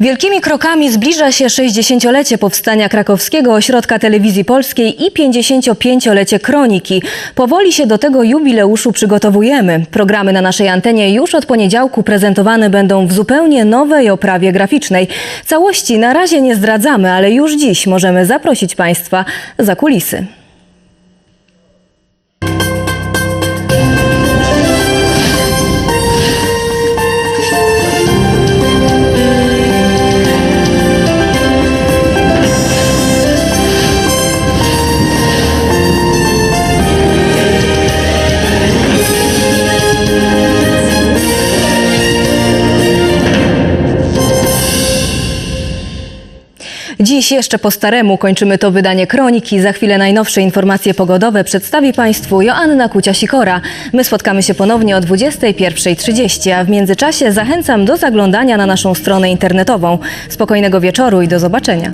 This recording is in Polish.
Wielkimi krokami zbliża się 60-lecie powstania krakowskiego ośrodka telewizji polskiej i 55-lecie kroniki. Powoli się do tego jubileuszu przygotowujemy. Programy na naszej antenie już od poniedziałku prezentowane będą w zupełnie nowej oprawie graficznej. Całości na razie nie zdradzamy, ale już dziś możemy zaprosić Państwa za kulisy. Dziś jeszcze po staremu kończymy to wydanie Kroniki. Za chwilę najnowsze informacje pogodowe przedstawi Państwu Joanna Kucia-Sikora. My spotkamy się ponownie o 21.30, a w międzyczasie zachęcam do zaglądania na naszą stronę internetową. Spokojnego wieczoru i do zobaczenia.